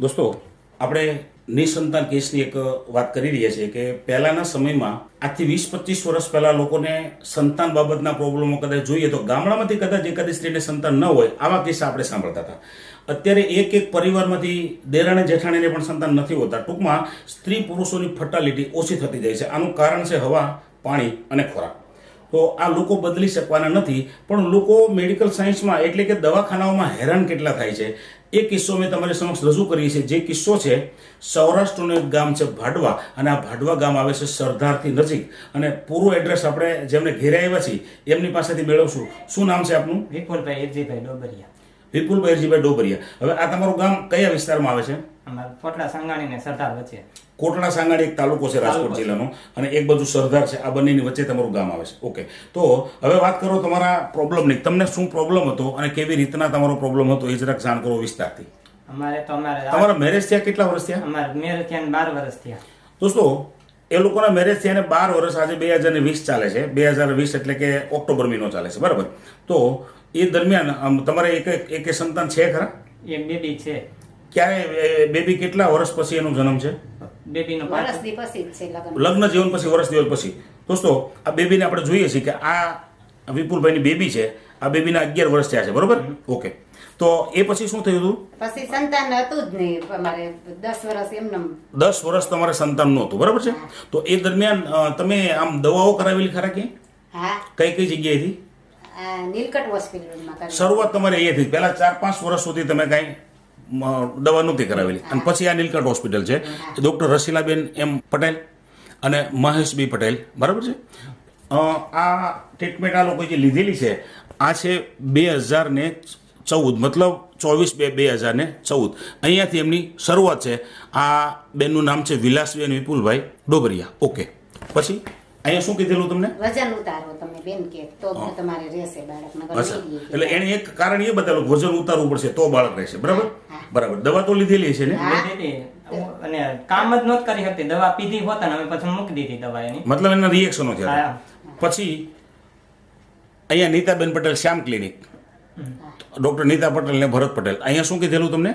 દોસ્તો, આપણે નિસંતાન કેસની એક વાત કરી રહ્યા છીએ કે પહેલાના સમયમાં આજથી વીસ પચીસ વર્ષ પહેલા લોકોને સંતાન બાબતના પ્રોબ્લેમો કદાચ જોઈએ તો ગામડામાંથી કદાચ એકાદી સ્ત્રીને સંતાન ન હોય, આવા કિસ્સા આપણે સાંભળતા હતા. અત્યારે એક એક પરિવારમાંથી દેરાણે જેઠાણીને પણ સંતાન નથી હોતા. ટૂંકમાં સ્ત્રી પુરુષોની ફર્ટાલિટી ઓછી થતી જાય છે. આનું કારણ છે હવા, પાણી અને ખોરાક. તો આ લોકો બદલી શકવાના નથી, પણ લોકો મેડિકલ સાયન્સમાં એટલે કે દવાખાનાઓમાં હેરાન કેટલા થાય છે? એ કિસ્સો મેં તમારી સમક્ષ રજૂ કરીએ છીએ. જે કિસ્સો છે સૌરાષ્ટ્રનું એક ગામ છે ભાડવા અને આ ભાડવા ગામ આવે છે સરદારથી નજીક. અને પૂરું એડ્રેસ આપણે જેમને ઘેરે આવ્યા છીએ એમની પાસેથી મેળવશું. શું નામ છે આપનું? વિપુલભાઈ એરજીભાઈ ડોબરિયા. વિપુલભાઈ અરજીભાઈ ડોબરિયા. હવે આ તમારું ગામ કયા વિસ્તારમાં આવે છે? અમારા ફોટલા સંગાણી ને સરદાર વચ્ચે. કોટડા સાંગાડી એક તાલુકો છે રાજકોટ જિલ્લાનો. અને એક બાજુ સરદાર છે આ બંનેની વચ્ચે તમારું ગામ આવે છે. ઓકે. તો હવે વાત કરો તમારા પ્રોબ્લેમની તમને શું પ્રોબ્લેમ હતો અને કેવી રીતના તમારો પ્રોબ્લેમ હતો એ જરાક જાણ કરો વિસ્તારથી. અમારે તો અમારે તમારા મેરેજ થયા કેટલા વર્ષ થયા? અમારે મેરેજ થયા બાર વર્ષ થયા. દોસ્તો એ લોકોના મેરેજ થયા ને બાર વર્ષ આજે બે હજાર વીસ ચાલે છે. બે હજાર વીસ એટલે કે ઓક્ટોબર મહિનો ચાલે છે. બરાબર? તો એ દરમિયાન તમારે એક એક સંતાન છે ખરા? એક બેબી છે. ક્યારે બેબી કેટલા વર્ષ પછી એનો જન્મ છે? બેબી નો પાંચ પછી જ છે લગ્ન. લગ્ન જીવન પછી વર્ષ દિવસ પછી. દોસ્તો આ બેબીને આપણે જોઈએ છીએ કે આ વિપુલભાઈની બેબી છે આ બેબીના અગિયાર વર્ષ થયા છે બરોબર? ઓકે. તો એ પછી શું થયું હતું? પછી સંતાન હતું જ નહીં અમારે દસ વર્ષ એમને દસ વર્ષ તમારે સંતાન નહોતું બરાબર છે? તો એ દરમિયાન તમે આમ દવાઓ કરાવેલી ખરા કે હા. કઈ કઈ જગ્યાએથી? આ નીલકંઠ હોસ્પિટલમાં શરૂઆત તમારે અહીંયાથી પહેલા ચાર પાંચ વર્ષ સુધી તમે કાંઈ દવા નહોતી કરાવેલી. અને પછી આ નીલકંઠ હોસ્પિટલ છે. ડૉક્ટર રસીલાબેન એમ પટેલ અને મહેશ બી પટેલ. બરાબર છે? આ ટ્રીટમેન્ટ આ લોકો જે લીધેલી છે આ છે બે હજાર ને ચૌદ મતલબ ચોવીસ બે બે હજાર ને ચૌદ. અહીંયાથી એમની શરૂઆત છે. આ બેનનું નામ છે વિલાસબેન વિપુલભાઈ ડોબરિયા. ઓકે. પછી? અહીંયા શું કીધેલું તમને? વજન ઉતારો તમે બેન કે તો તમારે રહેશે બાળક નગર. એટલે એને એક કારણ એ બતાવ્યું વજન ઉતારવું પડશે તો બાળક રહેશે. બરાબર? બરાબર. દવા તો લીધેલી છે ને? અને કામ જ નહોતી કરી શકતી દવા પીધી હોતા ને અમે પછી મૂકી દીધી દવા એની. મતલબ એના રિએક્શનો થયા પછી અહીંયા નીતાબેન પટેલ શ્યામ ક્લિનિક ડોક્ટર નીતા પટેલ ને ભરત પટેલ. અહીંયા શું કીધેલું તમને?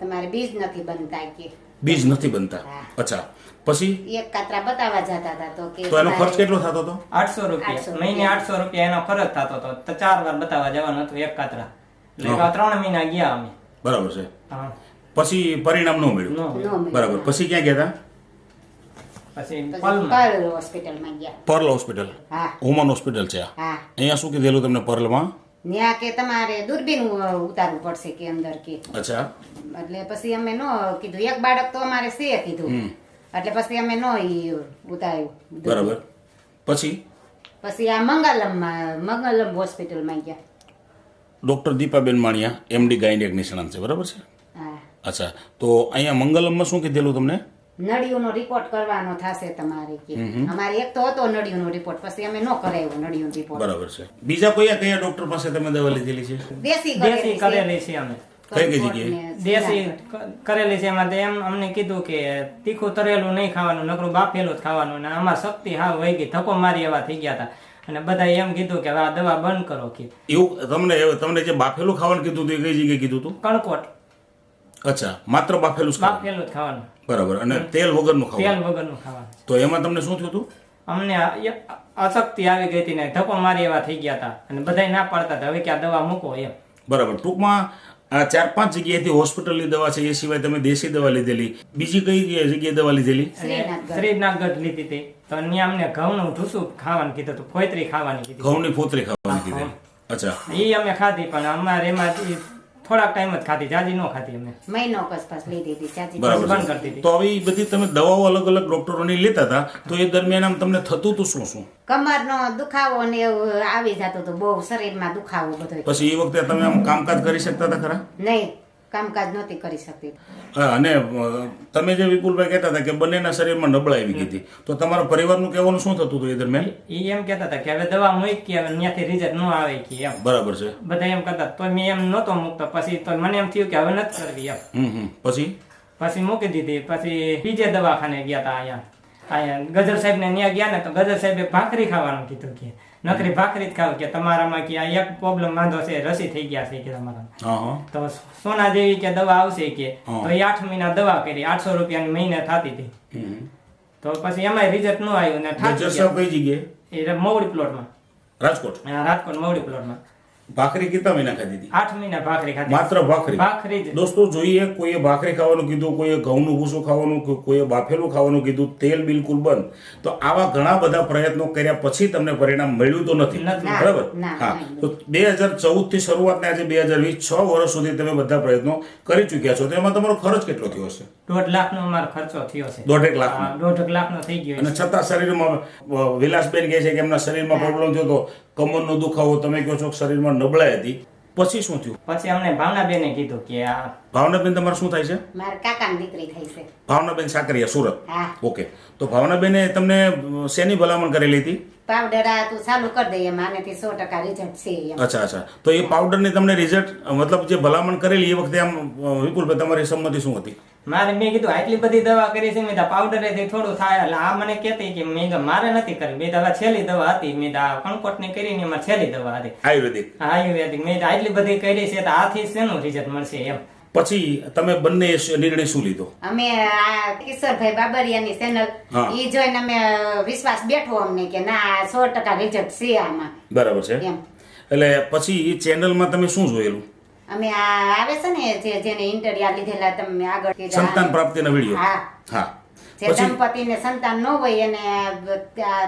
તમારે બીજ નથી બનતા કે બીજ નથી બનતા. અચ્છા. પછી? એક કાતરા બતાવવા જતા હતા તો કે તો એનો ખર્ચ કેટલો થતો હતો? આઠસો રૂપિયા. મહિને આઠસો રૂપિયા એનો ખર્ચ થતો હતો. તો ચાર વાર બતાવવા જવાનું હતું એક કાતરા. એટલે ત્રણ મહિના ગયા અમે. બરાબર છે. હા. પછી પરિણામ ન મળ્યું? બરાબર. પછી ક્યાં ગયા હતા પર્લ હોસ્પિટલ? હા. હુમન હોસ્પિટલ છે આ. અહીંયા શું કીધેલું તમને પર્લમાં? ત્યાં કે તમારે દૂરબીન ઉતારવું પડશે કે અંદર કે. અચ્છા. એટલે પછી અમે નો કીધું એક બાળક તો અમારે છે કીધું. એટલે પછી અમે નો ઈ ઉતાર્યું બરાબર. પછી? પછી આ મંગલમમાં મંગલમ હોસ્પિટલમાં ગયા. Doctor Deepaben Maniya MD gynaec નિષ્ણાંત છે બરાબર છે? હા. અચ્છા. તો અહીંયા મંગલમમાં શું કીધેલું તમને? નળિયુંનો રિપોર્ટ કરવાનો થશે તમારે કે. અમારે એક તો હતો નળિયુંનો રિપોર્ટ પછી અમે નો કરાવ્યો નળિયુંનો રિપોર્ટ બરાબર છે. બીજા કયા કયા ડોક્ટર પાસે તમે દવા લીધેલી છે? દેશી દેશી કરેલી છે અમે. કઈ કઈ જગ્યાએ? દેશી કરેલી છે. એમાં એમ અમને કીધું કે તીખું તરેલું નહીં ખાવાનું નકરું બાફેલું જ ખાવાનું અને અમાર શક્તિ હા વહી ગઈ ધક્કો મારી એવા થઈ ગયા હતા. અને બધા એમ કીધું કે આ દવા બંધ કરો કે. એવું તમને તમને જે બાફેલું ખાવાનું કીધું હતું એ કઈ જગ્યાએ કીધું હતું? કણકોટ. અચ્છા માત્ર બાફેલું જ ખાવાનું? બાફેલું જ ખાવાનું. બરાબર અને તેલ વગરનું તેલ ખાવાનું વગરનું ખાવાનું. તો એમાં તમને શું થયું હતું? અમને આ અશક્તિ આવી ગઈ હતી ને ધક્કો મારી એવા થઈ ગયા હતા. અને બધા ના પાડતા હતા હવે કે આ દવા મૂકો એમ. બરાબર ટૂંકમાં આ ચાર પાંચ જગ્યાએથી હોસ્પિટલની દવા છે એ સિવાય તમે દેશી દવા લીધેલી. બીજી કઈ જગ્યાએ દવા લીધેલી? અને શ્રીનાથગઢ. શ્રીનાથગઢ લીધી હતી. તો ત્યાં અમને ઘઉંનું ઢૂસું ખાવાનું કીધું હતું ફોતરી ખાવાની કીધી ઘઉંની ફોતરી ખાવાની કીધેલી અચ્છા. એ અમે ખાધી પણ અમારે એમાં ઈ થોડાક ટાઈમ જ ખાધી જાજી નો ખાધી અમે મહિનો કસપાસ લીધી હતી ચાચી બરાબર બંધ છે. કરી દીધી. તો આવી બધી તમે દવાઓ અલગ અલગ ડોક્ટરોની લેતા હતા તો એ દરમિયાન આમ તમને થતું હતું શું શું કમરનો દુખાવો ને એવું આવી જતો હતો બહુ શરીરમાં દુખાવો બધો પછી એ વખતે તમે આમ કામકાજ કરી શકતા હતા ખરા નહીં કામકાજ નહોતી કરી શકતી. હા, અને તમે જે વિપુલભાઈ કહેતા હતા કે બંનેના શરીરમાં નબળાઈ આવી ગઈ હતી તો તમારા પરિવારનું કહેવાનું શું થતું હતું એ દરમિયાન? એ એમ કહેતા હતા કે હવે દવા મૂકી હવે ત્યાંથી રિઝલ્ટ ન આવે કે એમ. બરાબર છે. બધા એમ કહેતા તો મેં એમ નહોતો મૂકતો પછી તો મને એમ થયું કે હવે નથી કરવી એમ. પછી? પછી મૂકી દીધી પછી બીજે દવાખાને ગયા હતા અહીંયા. અહીંયા ગજર સાહેબ ને ત્યાં ગયા ને તો ગજર સાહેબે ભાખરી ખાવાનું કીધું કે નકરી ભાખરી જ ખાવ કે તમારામાં કે આ એક પ્રોબ્લેમ વાંધો છે રસી થઈ ગયા છે કે તમારા તો સોના જેવી કે દવા આવશે કે તો એ આઠ મહિના દવા કરી આઠસો રૂપિયાની મહિને થતી હતી. તો પછી એમાંય રિઝલ્ટ ન આવ્યું ને ગયા. જગ્યાએ એ મવડી પ્લોટમાં રાજકોટ? રાજકોટ મોવડી પ્લોટમાં ભાખરી કેટલા મહિના ખાધી હતી? આઠ મહિના ભાખરી ખાધી. માત્ર ભાખરી? ભાખરી જ. દોસ્તો જોઈએ કોઈએ ભાખરી ખાવાનું કીધું કોઈએ ઘઉંનું ભૂસું ખાવાનું કોઈએ બાફેલું ખાવાનું કીધું તેલ બિલકુલ બંધ. તો આવા ઘણા બધા પ્રયત્નો કર્યા પછી તમને પરિણામ મળ્યું તો નથી. નથી. બરાબર? હા. તો બે હજાર ચૌદથી શરૂઆત ને આજે બે હજાર વીસ છ વર્ષ સુધી તમે બધા પ્રયત્નો કરી ચૂક્યા છો. તો એમાં તમારો ખર્ચ કેટલો થયો હશે? દોઢ લાખનો અમારો ખર્ચો થયો છે. દોઢેક લાખ. આ દોઢ લાખનો થઈ ગયો અને છતાં શરીરમાં વિલાસબેન કહે છે કે એમના શરીરમાં પ્રોબ્લેમ થયો તો કમરનો દુખાવો તમે કહો છો કે શરીરમાં નબળાઈ હતી. પછી શું થયું? પછી અમને ભાવનાબેને કીધું કે આ ભાવનાબેન તમારે શું થાય છે? મારા કાકાની દીકરી થઈ છે. ભાવનાબેન સાકરિયા સુરત. ઓકે. તો ભાવનાબેને તમને શેની ભલામણ કરેલી હતી? પાવડર આ તું ચાલુ કરી દઈએ એમ આનેથી સો ટકા રિઝલ્ટ છે એમ. અચ્છા અચ્છા. તો એ પાવડરની તમને રિઝલ્ટ મતલબ જે ભલામણ કરેલી એ વખતે આમ વિપુલ વિપુલભાઈ તમારી સંમતિ શું હતી? મારે મેં કીધું આટલી બધી દવા કરી છે મેં પાવડર થોડું થાય એટલે આ મને કહેતી કે મેં મારે નથી કરી મેં દવા છેલ્લી દવા હતી મેં આ કણકોટની કરીને એમાં છેલ્લી દવા હતી. આયુર્વેદિક. આયુર્વેદિક. મેં આટલી બધી કરી છે તો આથી શેનું રિઝલ્ટ મળશે એમ. પછી તમે બંને નિર્ણય શું લીધો? અમે આ કિશોરભાઈ બાબરિયાની ચેનલ એ ઈ જોઈને અમે વિશ્વાસ બેઠો અમને કે ના સો ટકા રિઝલ્ટ છે આમાં. બરાબર છે. એટલે પછી એ ચેનલમાં તમે શું જોયેલું? અમે આ આવે છે ને જે જેને ઇન્ટરવ્યુ લીધેલા તમે આગળ સંતાન પ્રાપ્તિના વીડિયો? હા. હા. જે દંપતીને સંતાન ન હોય એને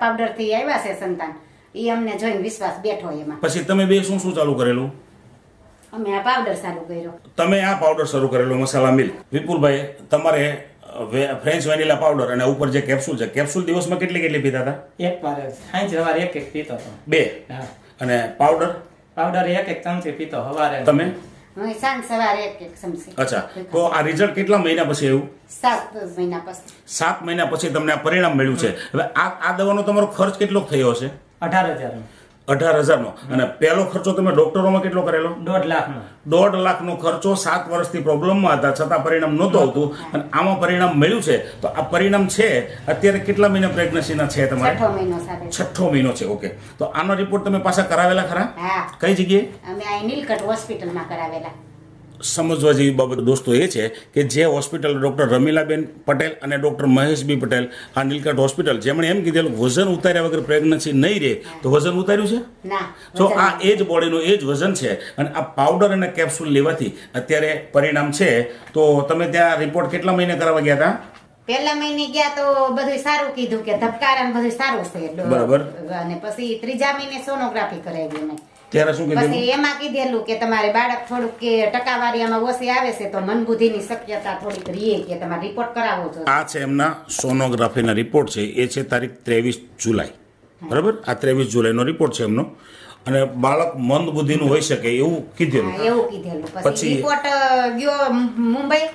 પાવડરથી આવ્યા છે સંતાન. એ અમને જોઈને વિશ્વાસ બેઠો એમાં. પછી તમે બે શું શું ચાલુ કરેલું? અમે આ પાવડર શરૂ કર્યો. તમે આ પાવડર શરૂ કરેલો મસાલા મિલ્ક. વિપુલભાઈ તમારે ફ્રેન્ચ વેનીલા પાવડર અને ઉપર જે કેપ્સ્યુલ છે કેપ્સ્યુલ દિવસમાં કેટલી કેટલી પીતા હતા? એક વાર સાંજ સવારે એક એક પીતો હતો. બે? હા. અને પાવડર પાવડર એક એક ચમચી પીતો તમે? સાંજ સવારે એક એક ચમચી. અચ્છા. તો આ રિઝલ્ટ કેટલા મહિના પછી આવ્યું? સાત મહિના પછી. સાત મહિના પછી તમને આ પરિણામ મળ્યું છે. હવે આ આ દવાનો તમારો ખર્ચ કેટલો થયો છે અઢાર હજાર અઢાર હજારનો. અને પહેલો ખર્ચો તમે ડોક્ટરોમાં કેટલો કરેલો? દોઢ લાખનો. દોઢ લાખનો ખર્ચો સાત વર્ષથી પ્રોબ્લેમમાં હતા છતાં પરિણામ નહોતું આવતું. અને આમાં પરિણામ મળ્યું છે. તો આ પરિણામ છે અત્યારે કેટલા મહિના પ્રેગ્નન્સીના છે તમારે? છઠ્ઠો મહિનો સાથે છઠ્ઠો મહિનો છે ઓકે. તો આનો રિપોર્ટ તમે પાછા કરાવેલા ખરા? કઈ જગ્યાએ? અમે નીલકંઠ હોસ્પિટલમાં કરાવેલા. સમજવા જેવી બાબત દોસ્તો એ છે કે જે હોસ્પિટલ ડૉક્ટર રમીલાબેન પટેલ અને ડૉક્ટર મહેશબી પટેલ આ નીલકંઠ હોસ્પિટલ જેમણે એમ કીધેલું વજન ઉતાર્યા વગર પ્રેગ્નન્સી નહીં રહે તો વજન ઉતાર્યું છે? તો આ એ જ બોડીનું એ જ વજન છે અને આ પાવડર અને કેપ્સ્યુલ લેવાથી અત્યારે પરિણામ છે. તો તમે ત્યાં રિપોર્ટ કેટલા મહિને કરાવવા ગયા હતા? પહેલા મહિને ગયા તો બધું સારું કીધું કે ધબકારા બધું સારું છે. બરાબર. અને પછી ત્રીજા મહિને સોનોગ્રાફી કરાવી અમે ત્યારે શું કીધું? પછી એમાં કીધેલું કે તમારે બાળક થોડુંક કે ટકાવારીમાં ઓછી આવે છે તો મનબુદ્ધિની શક્યતા થોડીક રીએ કે તમારે રિપોર્ટ કરાવવો જોઈએ. આ છે એમના સોનોગ્રાફીના રિપોર્ટ છે. એ છે તારીખ ત્રેવીસ જુલાઈ. બરાબર? આ ત્રેવીસ જુલાઈનો રિપોર્ટ છે એમનો. અને બાળક મંદ બુદ્ધિનું હોઈ શકે એવું કીધેલું. એવું કીધેલું. પછી રિપોર્ટ ગયો મુંબઈ.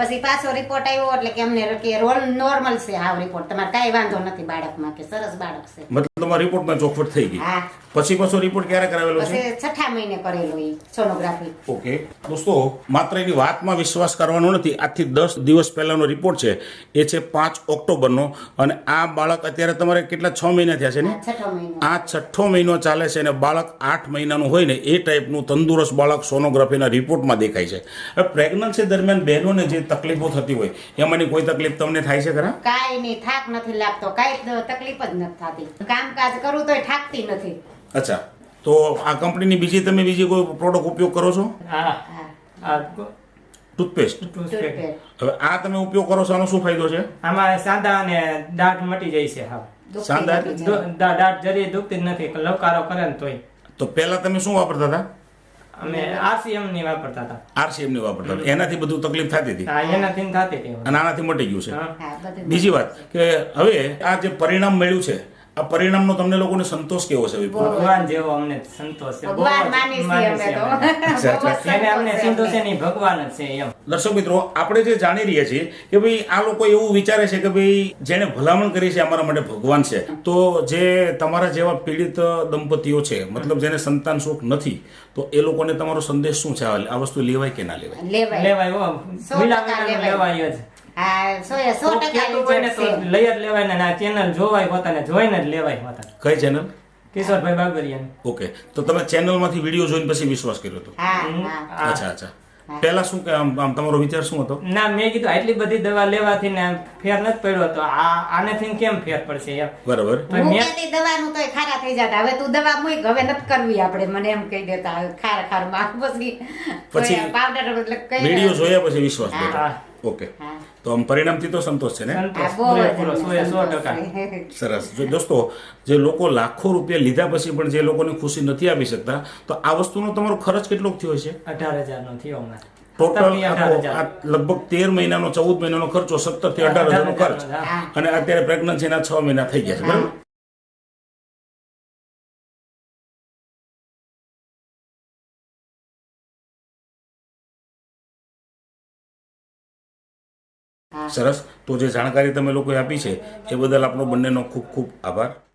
પછી પાછો રિપોર્ટ આવ્યો એટલે કે અમને કે રોલ નોર્મલ છે આ રિપોર્ટ તમારે કાંઈ વાંધો નથી બાળકમાં કે સરસ બાળક છે. તમારા રિપોર્ટમાં ચોખવટ થઈ ગઈ. હા. પછી પાછો રિપોર્ટ ક્યારે કરાવેલો છે? પછી છઠ્ઠા મહિને કરેલો એ સોનોગ્રાફી ઓકે. દોસ્તો માત્ર એની વાતમાં વિશ્વાસ કરવાનો નથી. આજથી દસ દિવસ પહેલાનો રિપોર્ટ છે. એ છે પાંચ ઓક્ટોબરનો. અને આ બાળક અત્યારે તમારે કેટલા? છ મહિના થયા છે ને? આ છઠ્ઠો મહિનો. આ છઠ્ઠો મહિનો ચાલે છે અને બાળક આઠ મહિનાનું હોય ને એ ટાઈપનું તંદુરસ્ત બાળક સોનોગ્રાફીના રિપોર્ટમાં દેખાય છે. હવે પ્રેગ્નન્સી દરમિયાન બહેનોને જે તકલીફો થતી હોય એમાંની કોઈ તકલીફ તમને થાય છે ખરા? કાંઈ નહીં થાક નથી લાગતો. કાંઈ તકલીફ જ નથી થતી. કામકાજ કરું તોય થાકતી નથી. અચ્છા. તો આ કંપનીની બીજી તમે બીજી કોઈ પ્રોડક્ટ ઉપયોગ કરો છો? હા. હા. આ ટૂથપેસ્ટ. હવે આ તમે ઉપયોગ કરો છો આનો શું ફાયદો છે? આમાં સાંધા અને દાંત મટી જાય છે હા. સાંધા? નથી દો- જરા. દા- દાઢ જરી દુખતી જ નથી લવકારો કરે ને તોય. તો પહેલા તમે શું વાપરતા હતા? અમે આરસીએમની વાપરતા હતા. આરસીએમની વાપરતા હતા. એનાથી બધું તકલીફ થતી હતી? હા એનાથી થતી હતી. અને આનાથી મટી ગયું છે? બીજી વાત કે હવે આ જે પરિણામ મળ્યું છે આ પરિણામનો તમને લોકોને સંતોષ કેવો છે ભગવાન જેવો અમને સંતોષ છે. ભગવાન જ માની અમે અમને. સંતોષ છે. નહીં ભગવાન જ છે એમ. દર્શક મિત્રો આપણે જે જાણી રહ્યા છીએ કે ભાઈ આ લોકો એવું વિચારે છે કે ભાઈ જેને ભલામણ કરી છે અમારા માટે ભગવાન છે. તો જે તમારા જેવા પીડિત દંપતીઓ છે મતલબ જેને સંતાન સુખ નથી તો એ લોકોને તમારો સંદેશ શું છે? આ આ વસ્તુ લેવાય કે ના લેવાય? લેવાય. લેવાય. લેવાય જ. લઈ લેવાય ને આ ચેનલ જોવાય પોતાને જોઈને જ લેવાય પોતાને. કઈ ચેનલ કિશોરભાઈ બાબરિયા ઓકે તો તમે ચેનલમાંથી વીડિયો જોઈને પછી વિશ્વાસ કર્યો હતો હા હા. અચ્છા અચ્છા. પહેલા શું કે આમ તમારો વિચાર શું હતો? ના મેં કીધું આટલી બધી દવા લેવાથી ને ફેર નથી પડ્યો તો આ આનેથી કેમ ફેર પડશે એમ? બરાબર. મૂકેલી દવાનું તો ખારા થઈ જતા. હવે તું દવા મૂક હવે નથી કરવી આપણે મને એમ કહી દેતા. ખાર ખારમાં પછી પછી પાવડર એટલે કઈ વીડિયો જોયા પછી વિશ્વાસ હા. ઓકે. તો આમ પરિણામથી તો સંતોષ છે ને. સરસ. જો દોસ્તો જે લોકો લાખો રૂપિયા લીધા પછી પણ જે લોકોને ખુશી નથી આપી શકતા તો આ વસ્તુનો તમારો ખર્ચ કેટલો થયો છે અઢાર હજાર નો થયો હમણાં. ટોટલ લગભગ તેર મહિનાનો ચૌદ મહિનાનો ખર્ચો સત્તરથી અઢાર હજારનો ખર્ચ. અને અત્યારે પ્રેગ્નન્સીના છ મહિના થઈ ગયા છે બરાબર? સરસ. તો જે જાણકારી તમે લોકોએ આપી છે, એ બદલ આપણો બંનેનો ખૂબ ખૂબ આભાર.